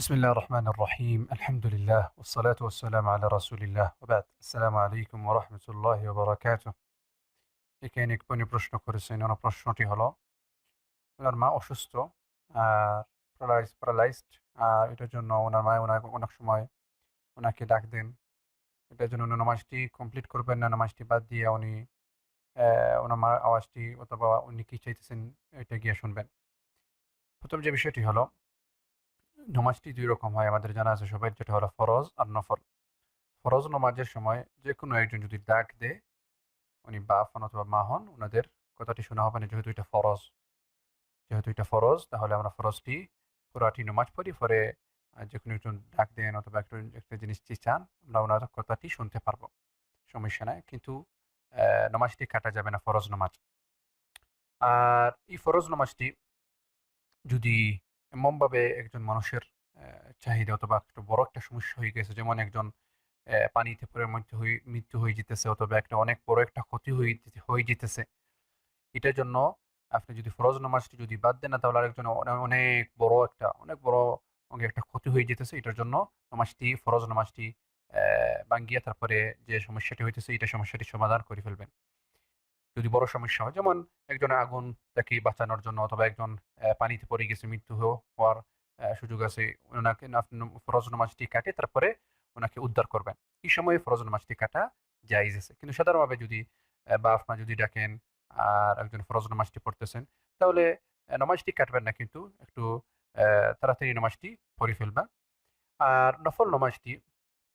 বিসমিল্লা রহমান রহিম আলহামদুলিল্লাহ ওসালাত ওসালাম আল্লাহ রসুলিল্লাহ ওবাদ আসসালামু আলাইকুম রহমতুল্লাহ ওবরাকাত এখানে কোনো প্রশ্ন করেছেন। ওনার প্রশ্নটি হলো, ওনার মা অসুস্থ, আর প্যারালাইজ প্যারালাইজড আর এটার জন্য ওনার মা ওনাকে অনেক সময় ওনাকে ডাক দেন। এটার জন্য উনি নামাজটি কমপ্লিট করবেন না। নামাজটি বাদ দিয়ে উনি ওনার মার আওয়াজটি অথবা উনি কী চাইতেছেন, এটা গিয়ে শুনবেন। প্রথম যে বিষয়টি হলো নমাজটি দুই রকম হয়। আমাদের জানা আছে সবাই যেটা হলো ফরজ আর নফল। ফরজ নমাজের সময় যে কোনো একজন যদি ডাক দেয়, উনি বাপ হন অথবা মা হন ওনাদের কথাটি শোনা হবে না, যেহেতু এটা ফরজ, যেহেতু এটা ফরজ, তাহলে আমরা ফরজটি, পুরাটি নমাজ পড়ি, পরে যে কোনো একজন ডাক দেন অথবা একটু, একটা জিনিসটি চান, আমরা ওনার কথাটি শুনতে পারব। সমস্যা নাই, কিন্তু নামাজটি কাটা যাবে না, ফরজ নামাজ। আর এই ফরজ নামাজটি যদি এমনভাবে একজন মানুষের চাহিদা অথবা একটু বড় একটা সমস্যা হয়ে গেছে। যেমন একজন পানিতে পড়ে মৃত্যু হয়ে মৃত্যু হয়ে যেতেছে অথবা একটা অনেক বড় একটা ক্ষতি হয়ে হয়ে যেতেছে। এটার জন্য আপনি যদি ফরজ নামাজটি যদি বাদ দেন না, তাহলে আরেকজন অনে- অনেক বড় একটা, অনেক বড় একটা ক্ষতি হয়ে যেতেছে। এটার জন্য নামাজটি, ফরজ নামাজটি ভাঙ্গিয়ে তারপরে যে সমস্যাটি হইতেছে, এটা সমস্যাটি সমাধান করে ফেলবেন। যদি বড় সমস্যা হয়, যেমন একজনের আগুন তাকে বাঁচানোর জন্য অথবা একজন পানিতে পড়ে গেছে, মৃত্যু হওয়ার সুযোগ আছে, ওনাকে ফরজ নামাজটি কাটে, তারপরে ওনাকে উদ্ধার করবেন। এই সময় ফরজ নামাজটি কাটা জায়েজ আছে। কিন্তু সাধারণভাবে যদি বাপ মা যদি ডাকেন আর একজন ফরজ নামাজটি পড়তেছেন, তাহলে নামাজটি কাটবেন না কিন্তু একটু তাড়াতাড়ি নামাজটি পড়ে ফেলবা আর নফল নামাজটি,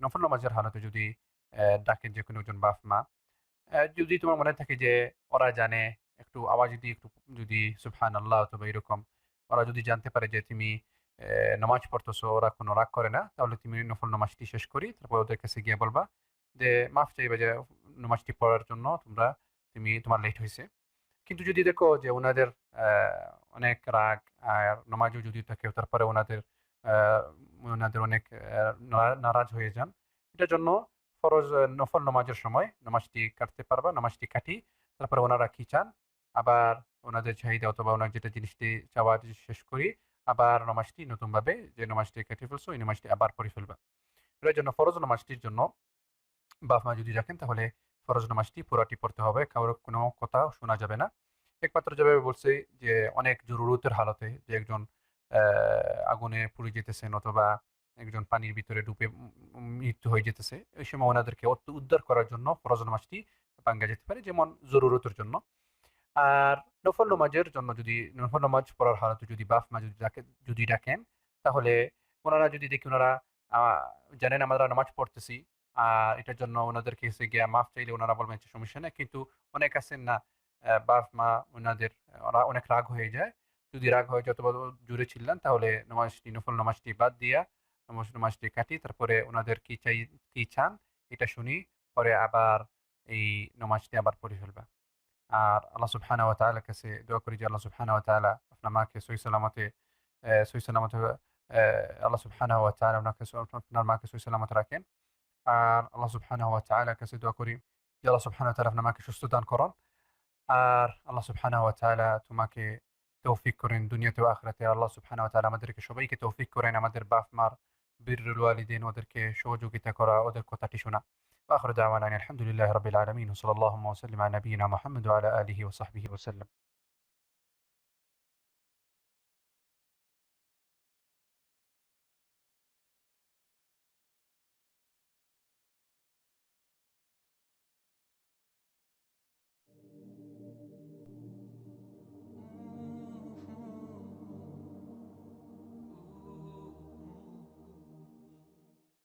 নফল নামাজের হালতে যদি ডাকেন যে কোনো একজন বাপ মা যদি তোমার মনে থাকে যে ওরা জানে একটু আওয়াজ যদি একটু যদি সুবহান আল্লাহ অথবা এরকম ওরা যদি জানতে পারে যে তুমি আহ, নামাজ পড়তেছো ওরা কোনো রাগ করে না তাহলে তুমি নফল নামাজটি শেষ করি তারপর ওদের কাছে গিয়ে বলবা যে মাফ চাইবে যে নামাজটি পড়ার জন্য তোমরা তুমি তোমার লেট হয়েছে কিন্তু যদি দেখো যে ওনাদের অনেক রাগ আর নামাজও যদি থাকে তারপরে ওনাদের ওনাদের অনেক নারাজ হয়ে যান এটার জন্য ফরজ নফল নামাজের সময় নামাজটি কাটতে পারবা, নামাজটি কাটি তারপরে ওনারা কি চান? আবার ওনাদের চাহিদা অথবা ওনার যেটা জিনিসটি চাওয়া শেষ করি, আবার নামাজটি নতুনভাবে যে নামাজটি কেটে ফেলছো, ওই নামাজটি আবার পড়ে ফেলবা। এর জন্য ফরজ নামাজটির জন্য বাপ মা যদি রাখেন, তাহলে ফরজ নামাজটি পুরাটি পড়তে হবে কারোর কোনো কথা শোনা যাবে না। একমাত্র যেভাবে বলছে যে, অনেক জরুরতের হালতে যে একজন আগুনে পুড়ে যেতেছেন অথবা একজন পানির ভিতরে ডুবে মৃত্যু হয়ে যেতেছে। ওই সময় ওনাদেরকে উদ- উদ্ধার করার জন্য ফরজ নামাজটি ভাঙ্গা যেতে পারে, যেমন জরুরতের জন্য। আর নফল নামাজের জন্য যদি, নফল নামাজ পড়ার হালতে যদি বাপ মা যদি ডাকে, যদি ডাকেন, তাহলে ওনারা যদি দেখি ওনারা জানেন আমরা নামাজ পড়তেছি, আর এটার জন্য ওনাদের কাছে গিয়ে মাফ চাইলে ওনারা বলবেন সমস্যা নেই। কিন্তু অনেক আছেন না বাপ মা ওনাদের, ওরা অনেক রাগ হয়ে যায়। যদি রাগ হয়ে অথবা জুড়ে ছিলেন, তাহলে নামাজটি, নফল নামাজটি বাদ দিয়া নামাজ নামাজটি কাটি তারপরে ওনাদের কি চাই, কি চান, এটা শুনি, পরে আবার এই নামাজটি আবার পড়ে ফেলবা। আর আল্লাহ সুবহানা ওয়া তাআলার কাছে দোয়া করি যে আল্লাহ সুবহানা ওয়া আপনার মাকে সহি সালামতে সহি সালামতে আল্লাহ সুবহানা ওয়া তাআলা ওনাকে আপনার মাকে সহি সালামতে রাখেন। আর আল্লাহ সুবহানাহু ওয়া তাআলার কাছে দোয়া করি যে আল্লাহ সুবহানাহু ওয়া আপনার মাকে সুস্থ দান করুন। আর আল্লাহ সুবহানাহু ওয়া তাআলা তোমাকে তৌফিক করেন দুনিয়াতে ও আখিরাতে। আল্লাহ সুবহানাহু ওয়া আমাদেরকে সবাইকে তৌফিক করেন, আমাদের বাপ মার بر الوالدين ودرك وترك شوجوكيتا كورا ودكوتاتي شونا وآخر دعوانا أن الحمد لله رب العالمين وصلى الله وسلم على نبينا محمد وعلى آله وصحبه وسلم.